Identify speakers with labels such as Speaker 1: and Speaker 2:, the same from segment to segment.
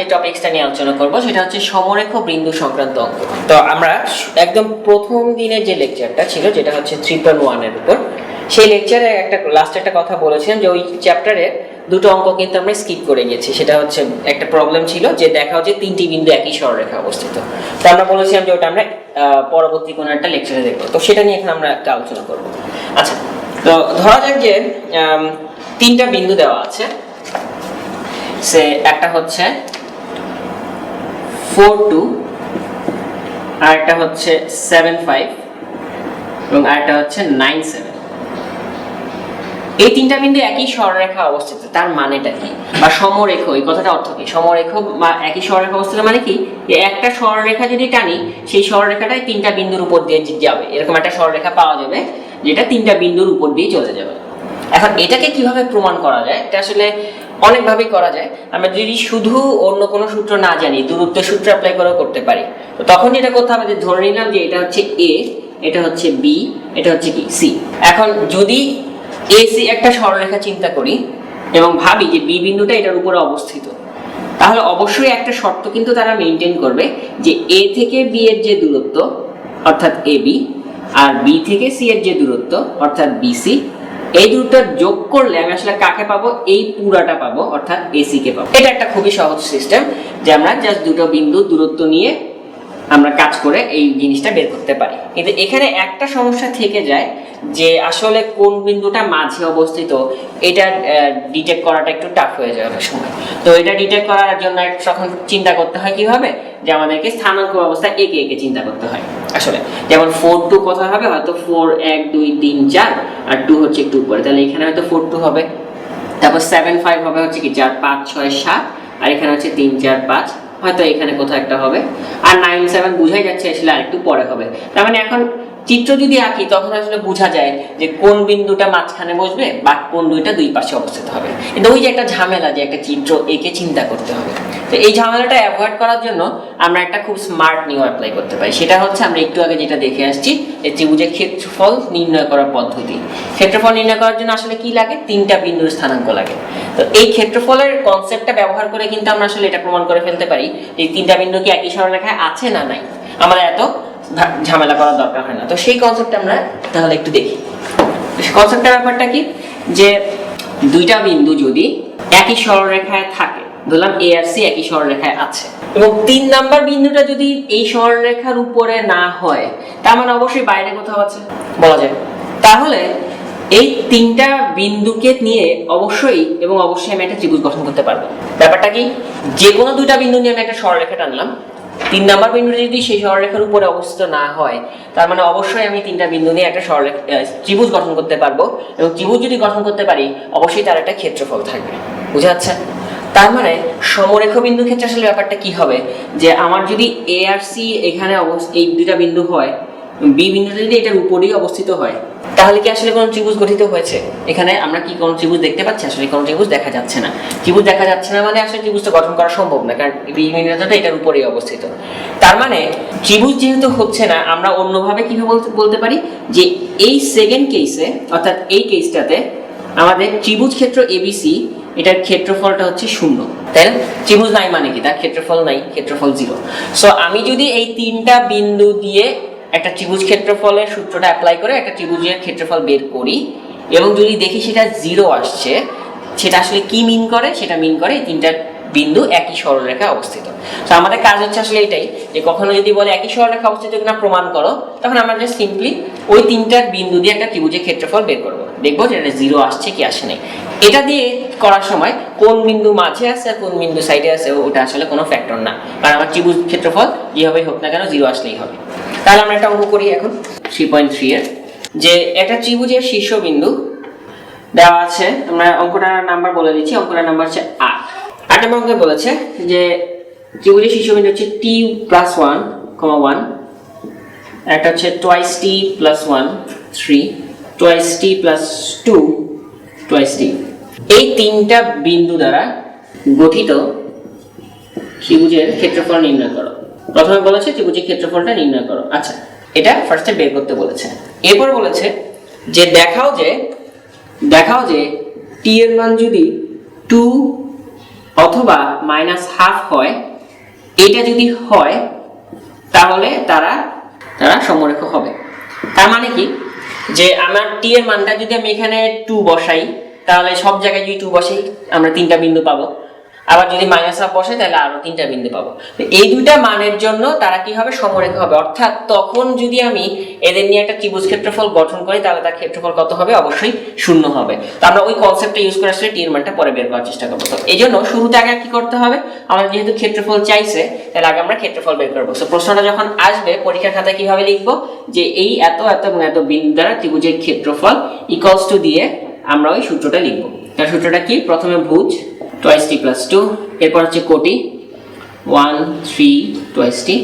Speaker 1: যে টপিকসটা নিয়ে আলোচনা করব, সেটা হচ্ছে সমরেখ বিন্দু সংক্রান্ত অঙ্ক তো আমরা একদম প্রথম দিনের যে লেকচারটা ছিল, যেটা হচ্ছে থ্রি পয়েন্ট উপর, সেই লেকচারে একটা লাস্ট একটা কথা বলেছিলাম যে ওই চ্যাপ্টারে দুটো অঙ্ক কিন্তু আমরা স্কিপ করে গেছি। সেটা হচ্ছে একটা প্রবলেম ছিল যে দেখাও যে তিনটি বিন্দু একই সরলরেখা অবস্থিত। তো আমরা বলেছিলাম যে ওটা আমরা পরবর্তী কোনো একটা লেকচারে দেখব। তো সেটা নিয়ে এখন আমরা একটা আলোচনা করব। আচ্ছা তো ধরা যাক যে তিনটা বিন্দু দেওয়া আছে। সে একটা হচ্ছে ফোর টু আর একটা হচ্ছে সেভেন ফাইভ, এবং আরেকটা হচ্ছে নাইন সেভেন। এই তিনটা বিন্দু একই সরলরেখা অবস্থিত, তার মানেটা কি? বা সমরেখ, এই কথাটা অর্থ কি? সমরেখ বা একই অবস্থিত মানে কি? একটা সরলরেখা যদি টানি, সেই সরলরেখাটাই তিনটা বিন্দুর উপর দিয়ে যাবে। এরকম একটা সরলরেখা পাওয়া যাবে, যেটা তিনটা বিন্দুর উপর দিয়ে চলে যাবে। এখন এটাকে কীভাবে প্রমাণ করা যায়? এটা আসলে অনেকভাবেই করা যায়। আমরা যদি শুধু অন্য কোনো সূত্র না জানি দূরত্ব সূত্র অ্যাপ্লাই করেও করতে পারি। তো তখন যেটা করতে হবে যে ধরে নিলাম যে এটা হচ্ছে এ এটা হচ্ছে বি এটা হচ্ছে কি? সি এখন যদি এ সি একটা সরলরেখা চিন্তা করি এবং ভাবি যে বি বিন্দুটা এটার উপরে অবস্থিত, তাহলে অবশ্যই একটা শর্ত কিন্তু তারা মেনটেন করবে যে এ থেকে বি এর যে দূরত্ব, অর্থাৎ এ বি আর বি থেকে সি এর যে দূরত্ব, অর্থাৎ বিসি এই দুটো যোগ করলে আমি আসলে কাকে পাবো? এই পুরাটা পাবো, অর্থাৎ এসি কে পাবো। এটা একটা খুবই সহজ সিস্টেম যে আমরা জাস্ট দুটো বিন্দু দূরত্ব নিয়ে আমরা কাজ করে এই জিনিসটা বের করতে পারি। কিন্তু এখানে একটা সমস্যা থেকে যায় যে আসলে কোন বিন্দুটা মাঝে অবস্থিত, এটা ডিটেক্ট করাটা একটু টাফ হয়ে যায় অনেক সময়। তো এটা ডিটেক্ট করার জন্য তখন চিন্তা করতে হয় কীভাবে? যে আমাদেরকে স্থানাঙ্ক ব্যবস্থা একে একে চিন্তা করতে হয় আসলে। যেমন ফোর টু কোথায় হবে? হয়তো ফোর এক, দুই, তিন, চার, আর টু হচ্ছে একটু উপরে। তাহলে এখানে হয়তো ফোর টু হবে। তারপর সেভেন ফাইভ হবে হচ্ছে কি? চার, পাঁচ, ছয়, সাত, আর এখানে হচ্ছে তিন, চার, পাঁচ। হয়তো এখানে কোথাও একটা হবে। আর নাইন সেভেন বুঝাই যাচ্ছে আসলে আরেকটু পরে হবে। তার মানে এখন চিত্র যদি আঁকি, তখন আসলে বোঝা যায় যে কোন বিন্দুটা মাঝখানে বসবে বা কোন দুইটা দুই পাশে অবস্থিত হবে। কিন্তু ওই যে একটা ঝামেলা যে একটা চিত্র এঁকে চিন্তা করতে হবে। তো এই ঝামেলাটা অ্যাভয়েড করার জন্য আমরা একটা খুব স্মার্ট নিয়ম অ্যাপ্লাই করতে পারি। সেটা হচ্ছে আমরা একটু আগে যেটা দেখে আসছি যে ত্রিভুজের ক্ষেত্রফল নির্ণয় করার পদ্ধতি। ক্ষেত্রফল নির্ণয় করার জন্য আসলে কি লাগে? তিনটা বিন্দুর স্থানাঙ্ক লাগে। তো এই ক্ষেত্রফলের কনসেপ্টটা ব্যবহার করে কিন্তু আমরা আসলে এটা প্রমাণ করে ফেলতে পারি যে তিনটা বিন্দু কি একই সরলরেখায় আছে না নাই? আমাদের এত ঝামেলা করার দরকার হয় না। তো সেই কনসেপ্ট আমরা তাহলে একটু দেখি। কনসেপ্টের ব্যাপারটা কি? যে দুইটা বিন্দু যদি একই সরলরেখায় থাকে, ধরলাম এ আর সি একই সরলরেখায় আছে, এবং তিন নাম্বার বিন্দুটা যদি এই সরলরেখার উপরে না হয়, তার মানে অবশ্যই বাইরে কোথাও আছে, বলা যায়। তাহলে এই তিনটা বিন্দুকে নিয়ে অবশ্যই এবং অবশ্যই আমি একটা ত্রিভুজ গঠন করতে পারব। ব্যাপারটা কি? যে কোনো দুইটা বিন্দু নিয়ে আমি একটা সরলরেখা টানলাম তিন নাম্বার বিন্দুটা যদি সেই সরলরেখার উপরে অবস্থিত না হয়, তার মানে অবশ্যই আমি তিনটা বিন্দু নিয়ে একটা সরলরেখা ত্রিভুজ গঠন করতে পারব এবং ত্রিভুজ যদি গঠন করতে পারি, অবশ্যই তার একটা ক্ষেত্রফল থাকবে। বুঝা যাচ্ছে? তার মানে সমরেখ বিন্দু ক্ষেত্রে আসলে ব্যাপারটা কি হবে? যে আমার যদি এ আর সি এখানে এই দুইটা বিন্দু হয় বি বিন্দুটা যদি এটার উপরেই অবস্থিত হয় তাহলে কি আসলে কোনো ত্রিভুজ গঠিত হয়েছে? এখানে আমরা কি কোনো ত্রিভুজ দেখতে পাচ্ছি? আসলে কোনো ত্রিভুজ দেখা যাচ্ছে না। ত্রিভুজ দেখা যাচ্ছে না মানে আসলে ত্রিভুজটা গঠন করা সম্ভব না, কারণ বি বিন্দুটা এটার উপরেই অবস্থিত। তার মানে ত্রিভুজ যেহেতু হচ্ছে না, আমরা অন্যভাবে কীভাবে বলতে বলতে পারি? যে এই সেকেন্ড কেসে অর্থাৎ এই কেসটাতে আমাদের ত্রিভুজ ক্ষেত্র এবিসি এটার ক্ষেত্রফলটা হচ্ছে শূন্য। তাই না? ত্রিভুজ নাই মানে কি? তার ক্ষেত্রফল নাই, ক্ষেত্রফল জিরো সো আমি যদি এই তিনটা বিন্দু দিয়ে একটা ত্রিভুজ ক্ষেত্রফলের সূত্রটা অ্যাপ্লাই করে একটা ত্রিভুজের ক্ষেত্রফল বের করি এবং যদি দেখি সেটা জিরো আসছে, সেটা আসলে কি মিন করে? সেটা মিন করে তিনটা বিন্দু একই সরলরেখায় অবস্থিত। তো আমাদের কাজ হচ্ছে আসলে এটাই, যে কখনো যদি বলে একই সরলরেখা অবস্থিত কিনা প্রমাণ করো, তখন আমরা জাস্ট সিম্পলি ওই তিনটার বিন্দু দিয়ে একটা ত্রিভুজের ক্ষেত্রফল বের করব। দেখব যে এটা জিরো আসছে কি আসে নাই। এটা দিয়ে করার সময় কোন বিন্দু মাঝে আছে আর কোন বিন্দু সাইডে আছে ওটা আসলে কোনো ফ্যাক্টর না। কারণ আমার ত্রিভুজ ক্ষেত্রফল যেভাবেই হোক না কেন জিরো আসলেই হবে। তাহলে আমরা একটা অঙ্ক করি এখন। থ্রি পয়েন্ট থ্রি এর। যে একটা ত্রিভুজের শীর্ষবিন্দু দেওয়া আছে, আমরা অঙ্কটার নাম্বার বলে দিচ্ছি, অঙ্কটার নাম্বার হচ্ছে আট। আট নম্বর অঙ্কে বলেছে যে ত্রিভুজের শীর্ষবিন্দু হচ্ছে t plus one comma one একটা হচ্ছে twice t plus one three twice t plus two twice t এই তিনটা বিন্দু দ্বারা গঠিত ত্রিভুজের ক্ষেত্রফল নির্ণয় করো। প্রথমে বলেছে ত্রিভুজের ক্ষেত্রফলটা নির্ণয় করো। আচ্ছা এটা ফার্স্টে বের করতে বলেছে। এরপর বলেছে যে দেখাও যে দেখাও যে টি এর মান যদি টু অথবা মাইনাস হাফ হয়, এটা যদি হয়, তাহলে তারা তারা সমরেখ হবে। তার মানে কি? যে আমার টি এর মানটা যদি আমি এখানে টু বসাই, তাহলে সব জায়গায় যদি টু বসাই আমরা তিনটা বিন্দু পাবো। আবার যদি মাইনাস হাফ বসে, তাহলে আরও তিনটা বিন্দু পাবো। এই দুইটা মানের জন্য তারা কি হবে? সমরেখ হবে। অর্থাৎ তখন যদি আমি এদের নিয়ে একটা ত্রিভুজ ক্ষেত্রফল গঠন করি, তাহলে তার ক্ষেত্রফল কত হবে? অবশ্যই শূন্য হবে। তো আমরা ওই কনসেপ্টটা ইউজ করে আসলে টি এর মানটা পরে বের করার চেষ্টা করব। তো এই জন্য শুরুতে আগে কি করতে হবে? আমাদের যেহেতু ক্ষেত্রফল চাইছে, তাহলে আগে আমরা ক্ষেত্রফল বের করব। তো প্রশ্নটা যখন আসবে, পরীক্ষার খাতায় কীভাবে লিখব? যে এই এত এত এবং এত বিন্দু দ্বারা ত্রিভুজের ক্ষেত্রফল ইকুয়ালস টু দিয়ে আমরা ওই সূত্রটা লিখব। তার সূত্রটা কি? প্রথমে ভুজ টোয়াইস টি প্লাস টু এরপর হচ্ছে কোটি। ওয়ান থ্রি টোয়াইস টি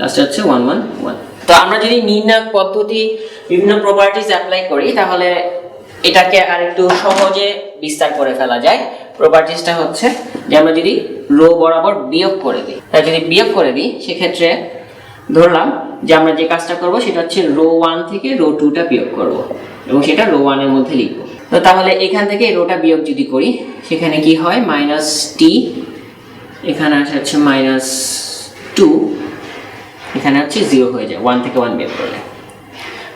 Speaker 1: লাস্টে হচ্ছে ওয়ান ওয়ান ওয়ান তো আমরা যদি নির্ণায়ক পদ্ধতি বিভিন্ন প্রপার্টিজ অ্যাপ্লাই করি, তাহলে এটাকে আর একটু সহজে বিস্তার করে ফেলা যায়। প্রপার্টিসটা হচ্ছে যে আমরা যদি রো বরাবর বিয়োগ করে দিই তাই যদি বিয়োগ করে দিই, সেক্ষেত্রে ধরলাম যে আমরা যে কাজটা করব, সেটা হচ্ছে রো ওয়ান থেকে রো টুটা বিয়োগ করব। এবং সেটা রো ওয়ানের মধ্যে লিখব। তো তাহলে এখান থেকে রোটা বিয়োগ যদি করি, সেখানে কি হয়? মাইনাস টি এখানে আসে হচ্ছে মাইনাস টু এখানে হচ্ছে জিরো হয়ে যায় ওয়ান থেকে ওয়ান বিয়োগ করলে।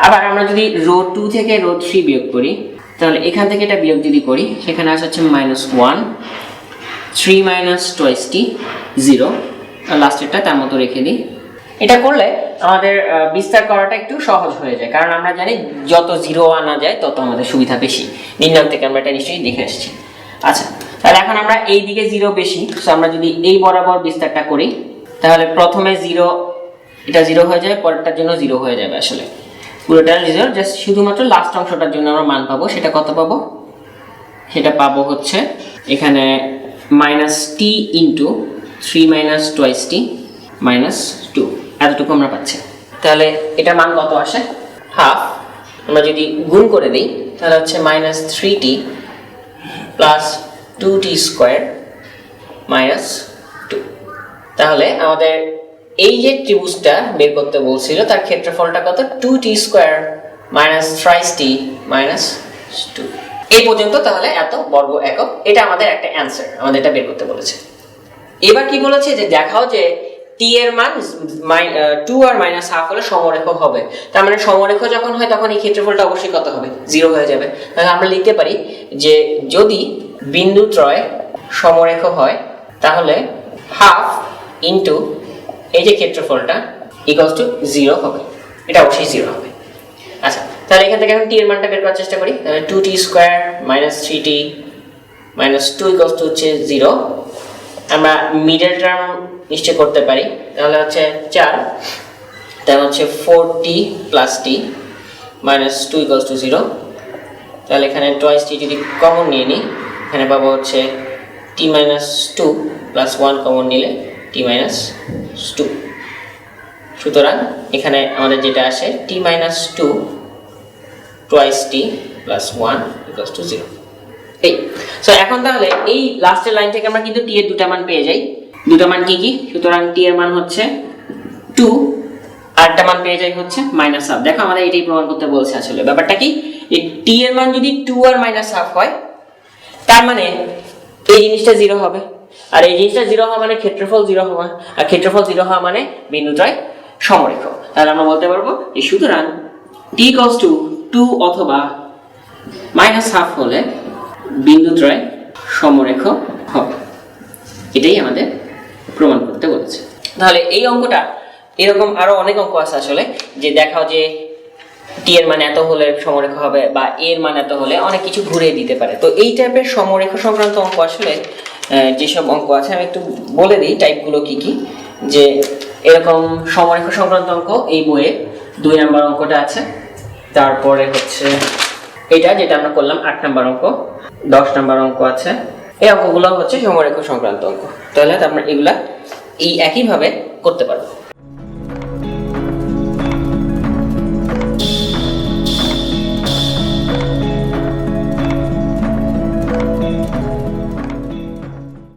Speaker 1: আবার আমরা যদি রো টু থেকে রো থ্রি বিয়োগ করি, তাহলে এখান থেকে এটা বিয়োগ যদি করি, সেখানে আসে হচ্ছে minus one three minus twice t zero লাস্টেরটা তার মতো রেখে দিই। এটা করলে আমাদের বিস্তার করাটা একটু সহজ হয়ে যায়। কারণ আমরা জানি যত জিরো আনা যায়, তত আমাদের সুবিধা বেশি। নির্ণয় থেকে আমরা এটা নিশ্চয়ই দেখে এসেছি আচ্ছা তাহলে এখন আমরা এই দিকে জিরো বেশি। তো আমরা যদি এই বরাবর বিস্তারটা করি, তাহলে প্রথমে জিরো এটা জিরো হয়ে যায়, পরেরটার জন্য জিরো হয়ে যাবে আসলে। পুরোটা জিরো জাস্ট শুধুমাত্র লাস্ট অংশটার জন্য আমরা মান পাবো। সেটা কত পাবো? সেটা পাবো হচ্ছে এখানে minus t into three minus twice t minus two এতটুকু আমরা পাচ্ছি। তাহলে এটা মান কত আসে? হাফ। আমরা যদি গুণ করে দিই, তাহলে হচ্ছে minus three t plus two t square minus two তাহলে আমাদের এই যে ত্রিভুজটা বের করতে বলছিল, তার ক্ষেত্রফলটা কত? Two t square minus thrice t minus two এই পর্যন্ত তাহলে এত বর্গ একক, এটা আমাদের একটা অ্যান্সার আমাদের এটা বের করতে বলেছে। এবার কি বলেছে? যে দেখাও যে টি এর মান টু আর মাইনাস হাফ হলে সমরেখ হবে। তার মানে সমরেখ যখন হয় তখন এই ক্ষেত্রফলটা অবশ্যই কত হবে? জিরো হয়ে যাবে। তাহলে আমরা লিখতে পারি যে যদি বিন্দু ত্রয় সমরেখ হয়, তাহলে হাফ ইন্টু এই যে ক্ষেত্রফলটা ইকুয়ালস টু জিরো হবে। এটা অবশ্যই জিরো হবে। আচ্ছা তাহলে এখান থেকে এখন টি এর মানটা বের করার চেষ্টা করি। তাহলে two t square minus three t minus two equals to হচ্ছে জিরো আমরা মিডল টার্ম নিশ্চয় করতে পারি। তাহলে হচ্ছে চার তাহলে হচ্ছে four t plus t minus two equals to zero তাহলে এখানে টোয়াইস টি যদি কমন নিয়ে নিই, এখানে পাবো হচ্ছে t minus two plus one common নিলে টি মাইনাস টু সুতরাং এখানে আমাদের যেটা আসে t minus two twice t plus one equals to zero এই সো এখন তাহলে এই লাস্টের লাইন থেকে আমরা কিন্তু টি এর দুটা মান পেয়ে যাই। দুটা মান কি কি? সুতরাং টি এর মান হচ্ছে টু আরেকটা মান পেয়ে যাই হচ্ছে মাইনাস হাফ দেখো আমাদের এটাই প্রমাণ করতে বলছে আসলে। ব্যাপারটা কি? এই টি এর মান যদি টু আর মাইনাস হাফ হয়, তার মানে এই জিনিসটা জিরো হবে। আর এই জিনিসটা জিরো হওয়া মানে ক্ষেত্রফল জিরো হওয়া। আর ক্ষেত্রফল জিরো হওয়া মানে বিন্দুটায় সমরেখ। তাহলে আমরা বলতে পারব যে সুতরাং টি কস টু টু অথবা মাইনাস হাফ হলে বিন্দুত্রয় সমরেখ হবে। এটাই আমাদের প্রমাণ করতে বলেছে। তাহলে এই অঙ্কটা, এরকম আরও অনেক অঙ্ক আছে আসলে, যে দেখাও যে টি এর মান এত হলে সমরেখ হবে বা এর মান এত হলে অনেক কিছু ঘুরিয়ে দিতে পারে। তো এই টাইপের সমরেখ সংক্রান্ত অঙ্ক আসলে যেসব অঙ্ক আছে আমি একটু বলে দিই টাইপগুলো কি কি? যে এরকম সমরেখ সংক্রান্ত অঙ্ক, এই বইয়ে দুই নাম্বার অঙ্কটা আছে, তারপরে হচ্ছে এটা যেটা আমরা করলাম আট নাম্বার অঙ্ক, দশ নাম্বার অঙ্ক আছে। এই অঙ্কগুলো হচ্ছে সমরেখ সংক্রান্ত অঙ্ক। তাহলে আমরা এগুলা এই একইভাবে করতে পারব।